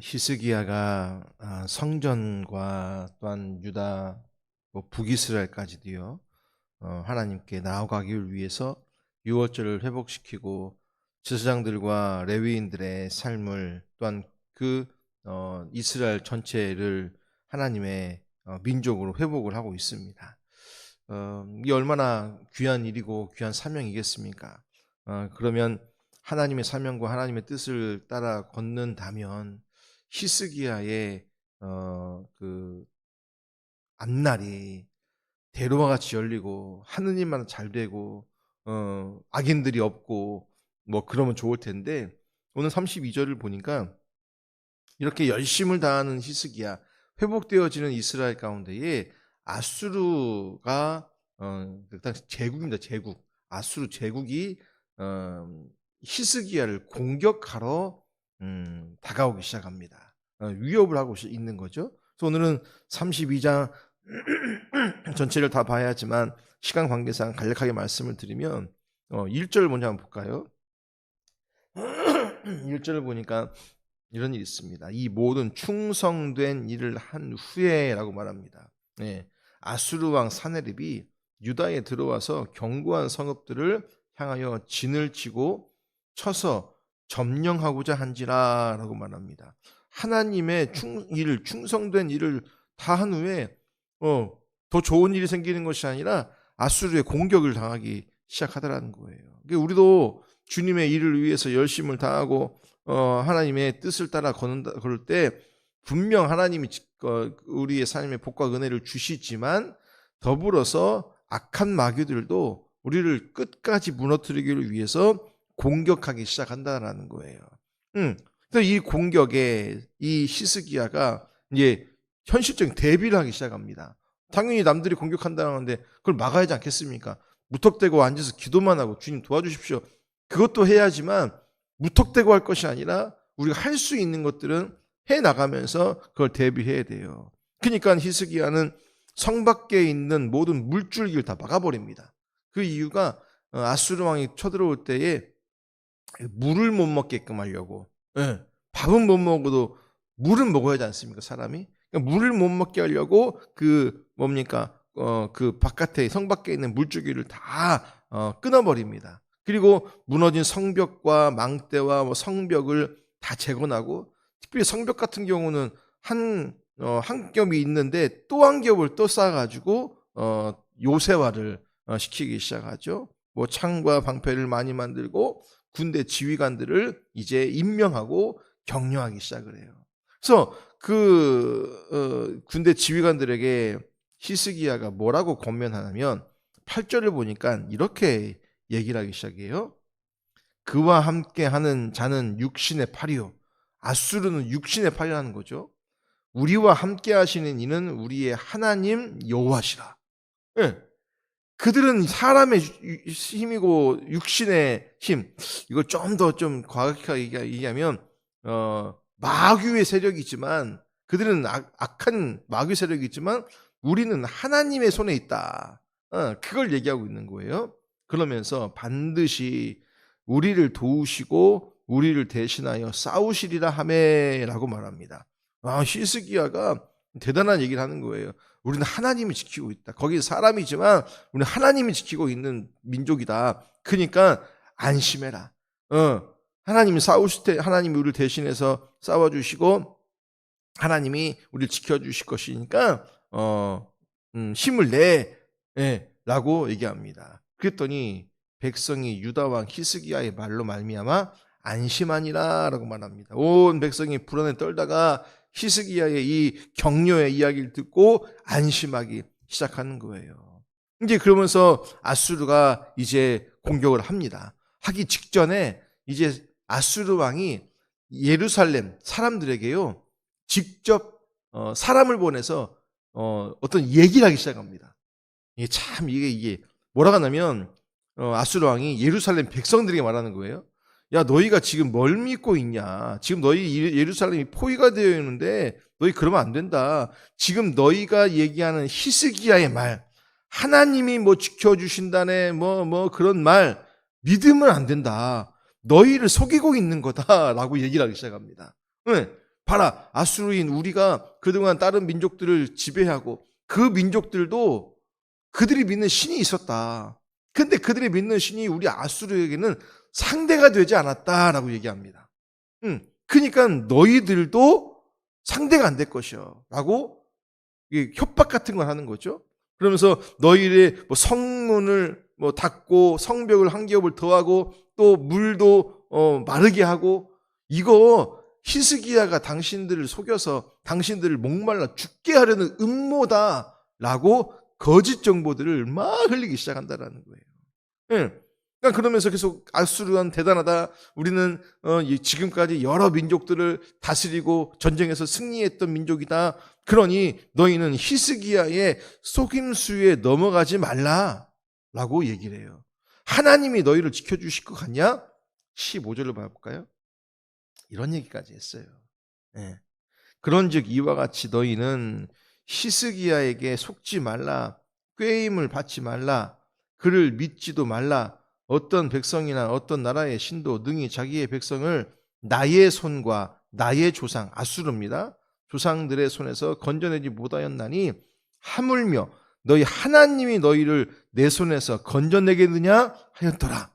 히스기야가 아, 성전과 또한 유다 뭐 북이스라엘까지도요 어, 하나님께 나아가기를 위해서 유월절을 회복시키고 제사장들과 레위인들의 삶을 또한 그 어, 이스라엘 전체를 하나님의 어, 민족으로 회복을 하고 있습니다. 어, 이게 얼마나 귀한 일이고 귀한 사명이겠습니까? 어, 그러면 하나님의 사명과 하나님의 뜻을 따라 걷는다면 히스기야의 어, 그 앞날이 대로와 같이 열리고 하느님만 잘 되고 어, 악인들이 없고 뭐 그러면 좋을 텐데 오늘 32절을 보니까 이렇게 열심을 다하는 히스기야 회복되어지는 이스라엘 가운데에 아수르가 어, 일단 제국입니다. 제국 아수르 제국이 어, 히스기야를 공격하러 음, 다가오기 시작합니다. 어, 위협을 하고 시- 있는 거죠. 그래서 오늘은 32장 전체를 다 봐야 하지만 시간 관계상 간략하게 말씀을 드리면 어, 1절 먼저 한번 볼까요? 1절을 보니까 이런 일이 있습니다. 이 모든 충성된 일을 한 후에라고 말합니다. 네. 아수르 왕 사네립이 유다에 들어와서 견고한 성읍들을 향하여 진을 치고 쳐서 점령하고자 한지라라고 말합니다. 하나님의 충, 일, 충성된 일을 다 한 후에 어, 더 좋은 일이 생기는 것이 아니라 아수르의 공격을 당하기 시작하더라는 거예요. 그러니까 우리도 주님의 일을 위해서 열심을 다하고 어, 하나님의 뜻을 따라 걷는다 그럴 때 분명 하나님이 지- 어, 우리의 삶에 복과 은혜를 주시지만 더불어서 악한 마귀들도 우리를 끝까지 무너뜨리기를 위해서 공격하기 시작한다라는 거예요. 음. 그래서 이 공격에 이 히스기야가 이제 현실적인 대비를 하기 시작합니다. 당연히 남들이 공격한다는데 그걸 막아야 하지 않겠습니까? 무턱대고 앉아서 기도만 하고 주님 도와주십시오. 그것도 해야지만 무턱대고 할 것이 아니라 우리가 할 수 있는 것들은 해 나가면서 그걸 대비해야 돼요. 그러니까 히스기야는 성 밖에 있는 모든 물줄기를 다 막아버립니다. 그 이유가 어, 아수르 왕이 쳐들어올 때에 물을 못 먹게끔 하려고. 예, 밥은 못 먹어도 물은 먹어야 하지 않습니까, 사람이? 그러니까 물을 못 먹게 하려고 그 뭡니까? 어, 그 바깥에 성 밖에 있는 물줄기를 다 어, 끊어버립니다. 그리고 무너진 성벽과 망대와 뭐 성벽을 다 재건하고 특별히 성벽 같은 경우는 한, 어, 한 겹이 있는데 또 한 겹을 또 쌓아가지고 어, 요새화를 어, 시키기 시작하죠. 뭐 창과 방패를 많이 만들고 군대 지휘관들을 이제 임명하고 격려하기 시작을 해요. 그래서 그 어, 군대 지휘관들에게 히스기야가 뭐라고 권면하냐면 8절을 보니까 이렇게 얘기를 하기 시작해요. 그와 함께 하는 자는 육신의 팔이요. 아수르는 육신의 팔이라는 거죠. 우리와 함께 하시는 이는 우리의 하나님 여호와시라. 예. 그들은 사람의 유- 힘이고 육신의 힘. 이걸 좀 더좀 과학하게 얘기- 얘기하면 어, 마귀의 세력이지만 그들은 악, 악한 마귀 세력이지만 우리는 하나님의 손에 있다. 어, 그걸 얘기하고 있는 거예요. 그러면서 반드시 우리를 도우시고 우리를 대신하여 싸우시리라 하매라고 말합니다. 아, 히스기야가 대단한 얘기를 하는 거예요. 우리는 하나님이 지키고 있다. 거기 사람이지만 우리는 하나님이 지키고 있는 민족이다. 그러니까 안심해라. 어, 하나님이 싸우실 때 하나님이 우리를 대신해서 싸워 주시고 하나님이 우리를 지켜 주실 것이니까 어, 음, 힘을 내. 예, 라고 얘기합니다. 그랬더니 백성이 유다 왕 히스기야의 말로 말미암아 안심하니라라고 말합니다. 온 백성이 불안에 떨다가 히스기야의 이 격려의 이야기를 듣고 안심하기 시작하는 거예요. 이제 그러면서 아수르가 이제 공격을 합니다. 하기 직전에 이제 아수르 왕이 예루살렘 사람들에게요 직접 어, 사람을 보내서 어, 어떤 얘기를 하기 시작합니다. 이게 참 이게 이게 뭐라고 하냐면 어, 아수르 왕이 예루살렘 백성들에게 말하는 거예요. 야 너희가 지금 뭘 믿고 있냐? 지금 너희 예- 예루살렘이 포위가 되어 있는데 너희 그러면 안 된다. 지금 너희가 얘기하는 히스기야의 말, 하나님이 뭐 지켜주신다네, 뭐뭐 그런 말 믿으면 안 된다. 너희를 속이고 있는 거다라고 얘기를 하기 시작합니다. 네. 봐라 아수르인 우리가 그동안 다른 민족들을 지배하고 그 민족들도 그들이 믿는 신이 있었다. 근데 그들이 믿는 신이 우리 아수르에게는 상대가 되지 않았다라고 얘기합니다. 음, 그러니까 너희들도 상대가 안 될 것이요라고 협박 같은 걸 하는 거죠. 그러면서 너희의 뭐 성문을 뭐 닫고 성벽을 한 겹을 더하고 또 물도 어 마르게 하고 이거 히스기야가 당신들을 속여서 당신들을 목말라 죽게 하려는 음모다라고 거짓 정보들을 막 흘리기 시작한다라는 거예요. 예. 그러니까 그러면서 계속 아수르는 대단하다. 우리는 어, 이 지금까지 여러 민족들을 다스리고 전쟁에서 승리했던 민족이다. 그러니 너희는 히스기야의 속임수에 넘어가지 말라라고 얘기를 해요. 하나님이 너희를 지켜주실 것 같냐? 15절을 봐볼까요? 이런 얘기까지 했어요. 예. 그런즉 이와 같이 너희는 히스기야에게 속지 말라, 꾀임을 받지 말라, 그를 믿지도 말라. 어떤 백성이나 어떤 나라의 신도 능히 자기의 백성을 나의 손과 나의 조상 아수르입니다. 조상들의 손에서 건져내지 못하였나니 하물며 너희 하나님이 너희를 내 손에서 건져내겠느냐 하였더라.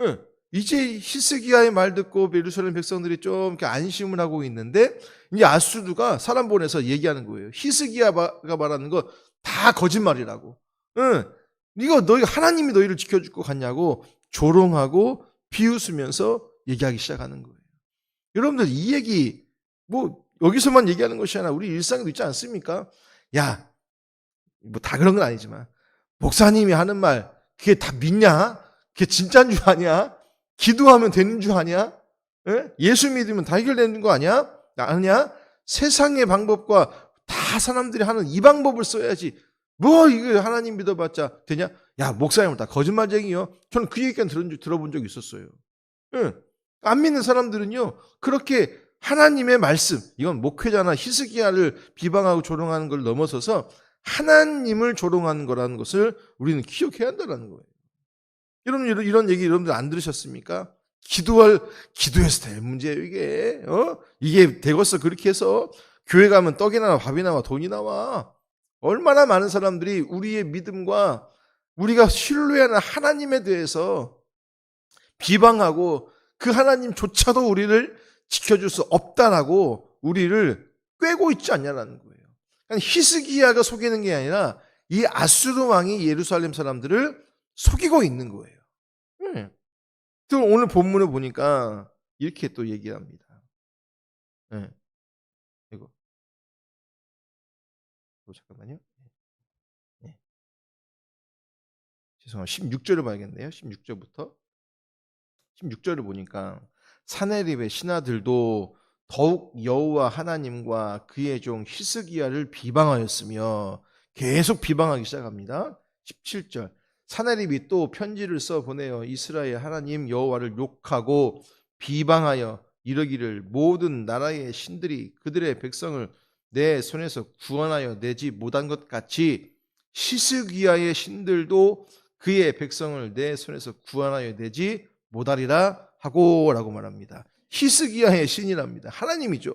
응. 이제 히스기야의 말 듣고 예루살렘 백성들이 좀 이렇게 안심을 하고 있는데 이제 아수르가 사람 보내서 얘기하는 거예요. 히스기야가 말하는 거 다 거짓말이라고. 응. 이거 너희 하나님이 너희를 지켜줄 것 같냐고 조롱하고 비웃으면서 얘기하기 시작하는 거예요. 여러분들 이 얘기 뭐 여기서만 얘기하는 것이 아니라 우리 일상에도 있지 않습니까? 야, 뭐 다 그런 건 아니지만 목사님이 하는 말 그게 다 믿냐? 그게 진짜인 줄 아냐? 기도하면 되는 줄 아냐? 예? 예수 믿으면 다 해결되는 거 아니야? 아니야? 세상의 방법과 다 사람들이 하는 이 방법을 써야지. 뭐 이거 하나님 믿어봤자 되냐? 야 목사님은 다 거짓말쟁이요. 저는 그 얘기만 들은 줄 들어본 적이 있었어요. 예. 안 믿는 사람들은요 그렇게 하나님의 말씀 이건 목회자나 히스기야를 비방하고 조롱하는 걸 넘어서서 하나님을 조롱하는 거라는 것을 우리는 기억해야 한다는 거예요. 여러분 이런, 이런 얘기 여러분들 안 들으셨습니까? 기도할 기도해서 될 문제예요 이게. 어? 이게 되겠어 그렇게 해서 교회 가면 떡이 나와 밥이 나와 돈이 나와. 얼마나 많은 사람들이 우리의 믿음과 우리가 신뢰하는 하나님에 대해서 비방하고 그 하나님조차도 우리를 지켜줄 수 없다라고 우리를 꿰고 있지 않냐라는 거예요. 그러니까 히스기야가 속이는 게 아니라 이 아수르 왕이 예루살렘 사람들을 속이고 있는 거예요. 네. 또 오늘 본문을 보니까 이렇게 또 얘기합니다. 네. 잠깐만요. 네. 죄송합니다. 16절을 봐야겠네요. 16절부터. 16절을 보니까 사내립의 신하들도 더욱 여호와 하나님과 그의 종 히스기야를 비방하였으며 계속 비방하기 시작합니다. 17절 사내립이 또 편지를 써 보내어 이스라엘 하나님 여호와를 욕하고 비방하여 이르기를 모든 나라의 신들이 그들의 백성을 내 손에서 구원하여 내지 못한 것 같이 히스기야의 신들도 그의 백성을 내 손에서 구원하여 내지 못하리라 하고라고 말합니다. 히스기야의 신이랍니다. 하나님이죠.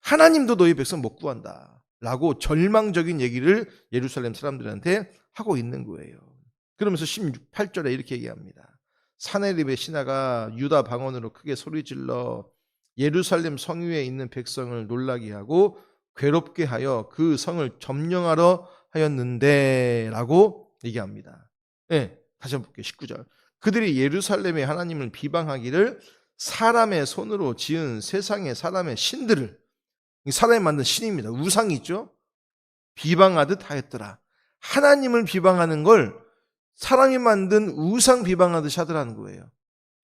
하나님도 너희 백성 못 구한다. 라고 절망적인 얘기를 예루살렘 사람들한테 하고 있는 거예요. 그러면서 18절에 이렇게 얘기합니다. 사내립의 신하가 유다 방언으로 크게 소리질러 예루살렘 성 위에 있는 백성을 놀라게 하고 괴롭게 하여 그 성을 점령하러 하였는데 라고 얘기합니다. 네, 다시 한번 볼게요. 19절. 그들이 예루살렘의 하나님을 비방하기를 사람의 손으로 지은 세상의 사람의 신들을 사람이 만든 신입니다. 우상이 있죠. 비방하듯 하였더라. 하나님을 비방하는 걸 사람이 만든 우상 비방하듯이 하더라는 거예요.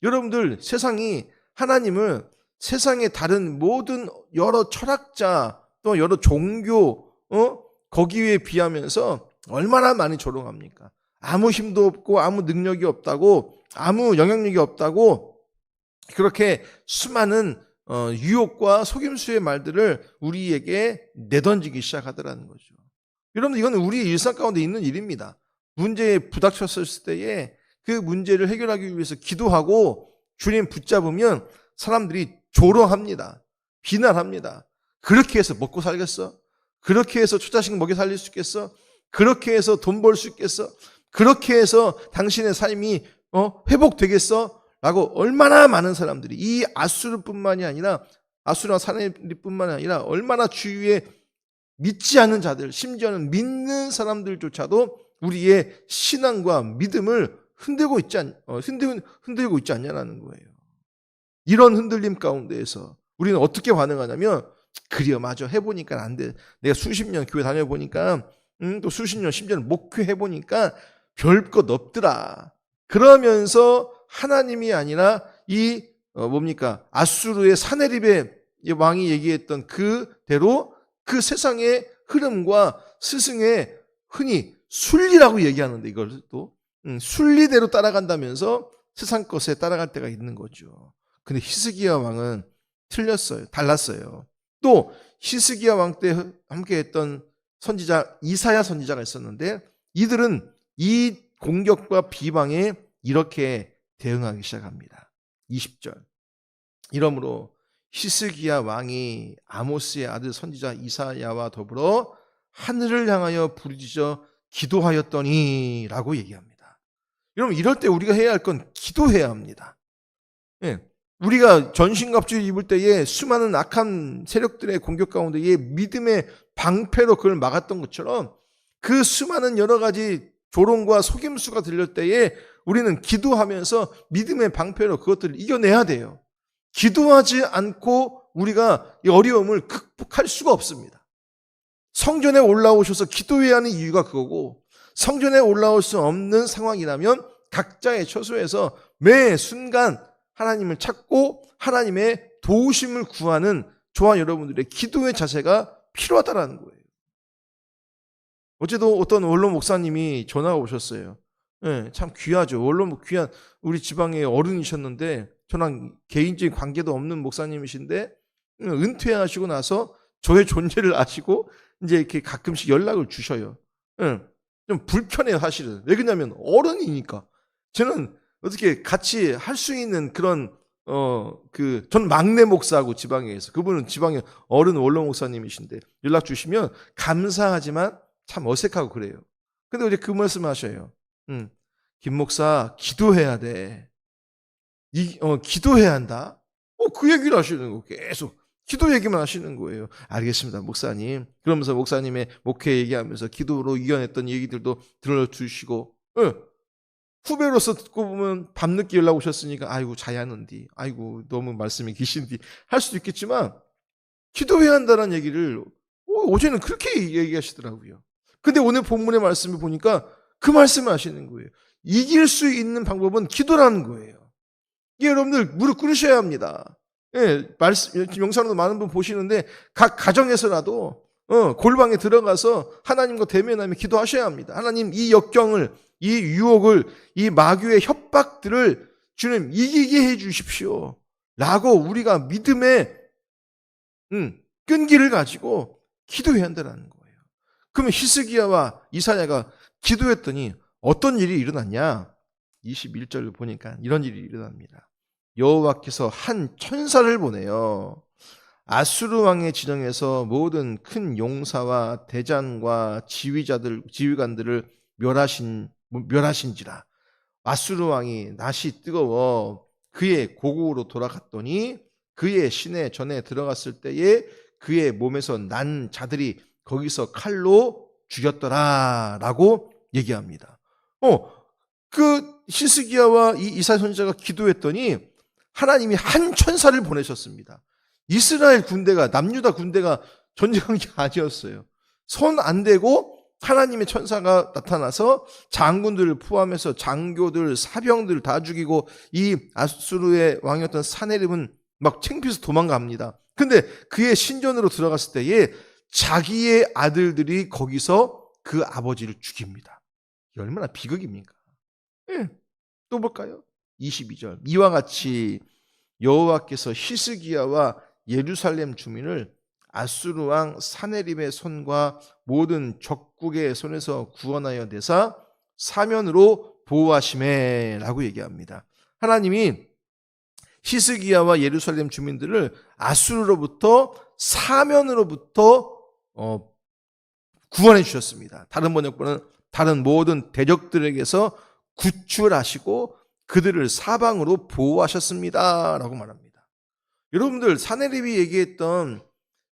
여러분들 세상이 하나님을 세상의 다른 모든 여러 철학자 또 여러 종교 어? 거기에 비하면서 얼마나 많이 조롱합니까? 아무 힘도 없고 아무 능력이 없다고 아무 영향력이 없다고 그렇게 수많은 어, 유혹과 속임수의 말들을 우리에게 내던지기 시작하더라는 거죠. 여러분 이거는 우리 일상 가운데 있는 일입니다. 문제에 부닥쳤을 때에 그 문제를 해결하기 위해서 기도하고 주님 붙잡으면 사람들이 조롱합니다. 비난합니다. 그렇게 해서 먹고 살겠어? 그렇게 해서 초자식 먹여 살릴 수 있겠어? 그렇게 해서 돈 벌 수 있겠어? 그렇게 해서 당신의 삶이 어, 회복되겠어? 라고 얼마나 많은 사람들이 이 아수르뿐만이 아니라 아수르와 사내리뿐만 아니라 얼마나 주위에 믿지 않는 자들, 심지어는 믿는 사람들조차도 우리의 신앙과 믿음을 흔들고 있지 않, 어, 흔들, 흔들고 있지 않냐라는 거예요. 이런 흔들림 가운데에서 우리는 어떻게 반응하냐면 맞아. 해보니까 안 돼. 내가 수십 년 교회 다녀보니까, 음, 또 수십 년, 심지어는 목회해보니까 별 것 없더라. 그러면서 하나님이 아니라 이, 어, 뭡니까, 아수르의 사내립의 왕이 얘기했던 그대로 그 세상의 흐름과 스승의 흔히 순리라고 얘기하는데 이걸 또 음, 순리대로 따라간다면서 세상 것에 따라갈 때가 있는 거죠. 근데 히스기야 왕은 틀렸어요. 달랐어요. 또 히스기야 왕 때 함께했던 선지자 이사야 선지자가 있었는데 이들은 이 공격과 비방에 이렇게 대응하기 시작합니다. 20절. 이러므로 히스기야 왕이 아모스의 아들 선지자 이사야와 더불어 하늘을 향하여 부르짖어 기도하였더니라고 얘기합니다. 여러분 이럴 때 우리가 해야 할 건 기도해야 합니다. 예. 우리가 전신갑주를 입을 때에 수많은 악한 세력들의 공격 가운데 에 믿음의 방패로 그걸 막았던 것처럼 그 수많은 여러 가지 조롱과 속임수가 들릴 때에 우리는 기도하면서 믿음의 방패로 그것들을 이겨내야 돼요. 기도하지 않고 우리가 이 어려움을 극복할 수가 없습니다. 성전에 올라오셔서 기도해야 하는 이유가 그거고 성전에 올라올 수 없는 상황이라면 각자의 처소에서 매 순간 하나님을 찾고 하나님의 도우심을 구하는 저와 여러분들의 기도의 자세가 필요하다라는 거예요. 어제도 어떤 원로 목사님이 전화가 오셨어요. 네, 참 귀하죠. 원로 귀한 우리 지방의 어른이셨는데 저랑 개인적인 관계도 없는 목사님이신데 은퇴하시고 나서 저의 존재를 아시고 이제 이렇게 가끔씩 연락을 주셔요. 네, 좀 불편해요, 사실은. 왜 그러냐면 어른이니까. 저는 어떻게 같이 할 수 있는 그런 어 그 전 막내 목사하고 지방에서 그분은 지방의 어른 원로 목사님이신데 연락 주시면 감사하지만 참 어색하고 그래요. 근데 어제 그 말씀하셔요. 음, 김 목사 기도해야 돼. 이, 어, 기도해야 한다. 어, 그 얘기를 하시는 거 계속 기도 얘기만 하시는 거예요. 알겠습니다, 목사님. 그러면서 목사님의 목회 얘기하면서 기도로 이겨냈던 얘기들도 들어주시고, 응. 후배로서 듣고 보면 밤늦게 연락 오셨으니까 아이고 자야는디 아이고 너무 말씀이 기신디 할 수도 있겠지만 기도해야 한다는 얘기를 어제는 그렇게 얘기하시더라고요. 근데 오늘 본문의 말씀을 보니까 그 말씀을 하시는 거예요. 이길 수 있는 방법은 기도라는 거예요. 이게 여러분들 무릎 꿇으셔야 합니다. 예, 말씀, 영상으로 많은 분 보시는데 각 가정에서라도 어, 골방에 들어가서 하나님과 대면하며 기도하셔야 합니다. 하나님 이 역경을 이 유혹을 이 마귀의 협박들을 주님 이기게 해 주십시오. 라고 우리가 믿음의 음, 끈기를 가지고 기도해야 한다는 거예요. 그러면 히스기야와 이사야가 기도했더니 어떤 일이 일어났냐? 21절을 보니까 이런 일이 일어납니다. 여호와께서 한 천사를 보내요. 아수르 왕의 진영에서 모든 큰 용사와 대장과 지휘자들 지휘관들을 멸하신 멸하신지라 아수르 왕이 낯이 뜨거워 그의 고국으로 돌아갔더니 그의 시내 전에 들어갔을 때에 그의 몸에서 난 자들이 거기서 칼로 죽였더라라고 얘기합니다. 어, 그 히스기야와 이 이사 선지자가 기도했더니 하나님이 한 천사를 보내셨습니다. 이스라엘 군대가 남유다 군대가 전쟁한 게 아니었어요. 손 안 대고 하나님의 천사가 나타나서 장군들을 포함해서 장교들, 사병들 다 죽이고 이 아수르의 왕이었던 사네립은 막 챙피해서 도망갑니다. 근데 그의 신전으로 들어갔을 때에 자기의 아들들이 거기서 그 아버지를 죽입니다. 얼마나 비극입니까? 예. 또 볼까요? 22절. 이와 같이 여호와께서 히스기야와 예루살렘 주민을 아수르 왕 사네립의 손과 모든 적 국의 손에서 구원하여 내사 사면으로 보호하심에라고 얘기합니다. 하나님이 히스기야와 예루살렘 주민들을 아수르로부터 사면으로부터 어, 구원해 주셨습니다. 다른 번역본은 다른 모든 대적들에게서 구출하시고 그들을 사방으로 보호하셨습니다라고 말합니다. 여러분들 사내립이 얘기했던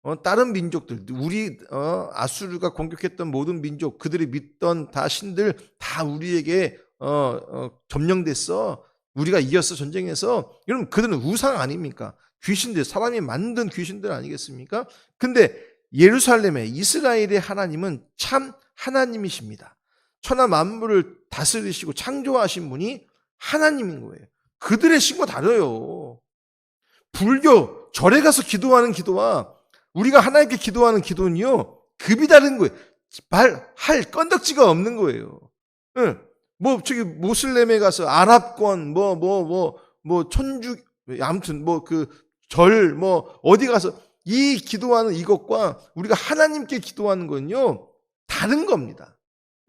어, 다른 민족들, 우리 어, 아수르가 공격했던 모든 민족, 그들이 믿던 다 신들 다 우리에게 어, 어, 점령됐어. 우리가 이겼어 전쟁에서. 여러분 그들은 우상 아닙니까? 귀신들, 사람이 만든 귀신들 아니겠습니까? 근데 예루살렘의 이스라엘의 하나님은 참 하나님이십니다. 천하 만물을 다스리시고 창조하신 분이 하나님인 거예요. 그들의 신과 다르요. 불교 절에 가서 기도하는 기도와 우리가 하나님께 기도하는 기도는요 급이 다른 거예요. 말 할 건덕지가 없는 거예요. 응. 뭐 저기 모슬렘에 가서 아랍권 뭐 뭐 뭐 뭐 천주 아무튼 뭐 그 절 뭐 어디 가서 이 기도하는 이것과 우리가 하나님께 기도하는 건요 다른 겁니다.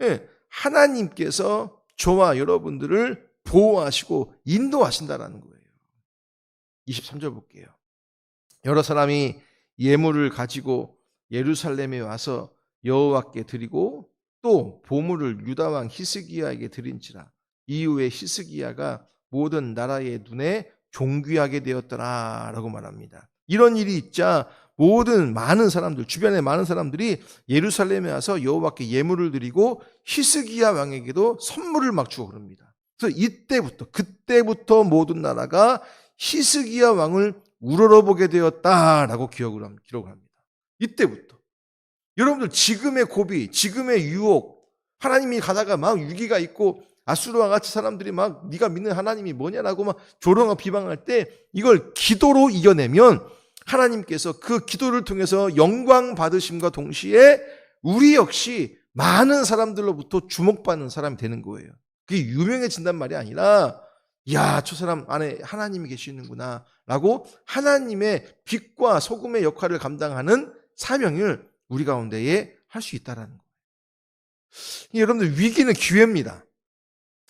예. 하나님께서 저와 여러분들을 보호하시고 인도하신다라는 거예요. 23절 볼게요. 여러 사람이 예물을 가지고 예루살렘에 와서 여호와께 드리고 또 보물을 유다 왕 히스기야에게 드린지라 이후에 히스기야가 모든 나라의 눈에 존귀하게 되었더라라고 말합니다. 이런 일이 있자 모든 많은 사람들 주변의 많은 사람들이 예루살렘에 와서 여호와께 예물을 드리고 히스기야 왕에게도 선물을 막 주고 그럽니다. 그래서 이때부터 그때부터 모든 나라가 히스기야 왕을 우러러보게 되었다라고 기억을 합니다. 이때부터 여러분들 지금의 고비, 지금의 유혹, 하나님이 가다가 막 위기가 있고 아수르와 같이 사람들이 막 네가 믿는 하나님이 뭐냐라고 막 조롱하고 비방할 때 이걸 기도로 이겨내면 하나님께서 그 기도를 통해서 영광 받으심과 동시에 우리 역시 많은 사람들로부터 주목받는 사람이 되는 거예요. 그게 유명해진단 말이 아니라 야, 저 사람 안에 하나님이 계시는구나. 라고 하나님의 빛과 소금의 역할을 감당하는 사명을 우리 가운데에 할 수 있다라는 거예요. 여러분들 위기는 기회입니다.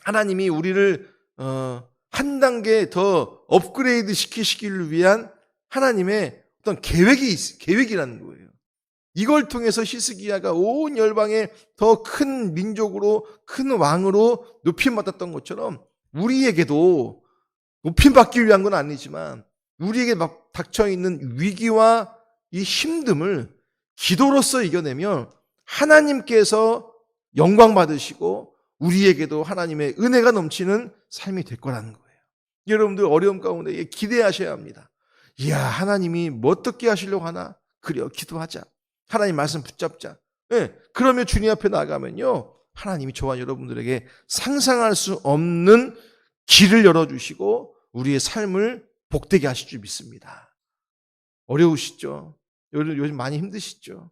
하나님이 우리를 어, 한 단계 더 업그레이드 시키시기를 위한 하나님의 어떤 계획이 있, 계획이라는 거예요. 이걸 통해서 히스기야가 온 열방에 더 큰 민족으로 큰 왕으로 높임 받았던 것처럼 우리에게도 높임 받기 위한 건 아니지만 우리에게 막 닥쳐 있는 위기와 이 힘듦을 기도로서 이겨내면 하나님께서 영광 받으시고 우리에게도 하나님의 은혜가 넘치는 삶이 될 거라는 거예요. 여러분들 어려움 가운데 기대하셔야 합니다. 이야, 하나님이 뭐 어떻게 하시려고 하나? 그래요, 기도하자. 하나님 말씀 붙잡자. 네, 그러면 주님 앞에 나가면요. 하나님이 저와 여러분들에게 상상할 수 없는 길을 열어주시고 우리의 삶을 복되게 하실 줄 믿습니다. 어려우시죠? 요즘 많이 힘드시죠?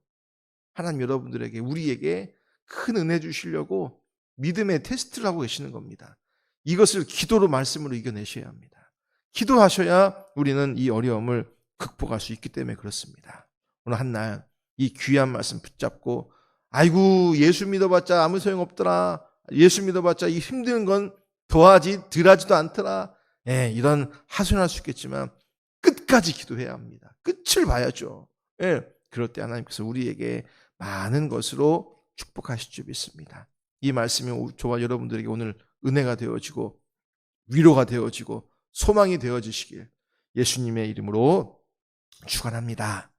하나님 여러분들에게, 우리에게 큰 은혜 주시려고 믿음의 테스트를 하고 계시는 겁니다. 이것을 기도로 말씀으로 이겨내셔야 합니다. 기도하셔야 우리는 이 어려움을 극복할 수 있기 때문에 그렇습니다. 오늘 한 날 이 귀한 말씀 붙잡고 아이고 예수 믿어봤자 아무 소용 없더라. 예수 믿어봤자 이 힘든 건 더하지 덜하지도 않더라. 예, 이런 하소연할 수 있겠지만 끝까지 기도해야 합니다. 끝을 봐야죠. 예, 그럴 때 하나님께서 우리에게 많은 것으로 축복하실 줄 믿습니다. 이 말씀이 저와 여러분들에게 오늘 은혜가 되어지고 위로가 되어지고 소망이 되어지시길 예수님의 이름으로 축원합니다.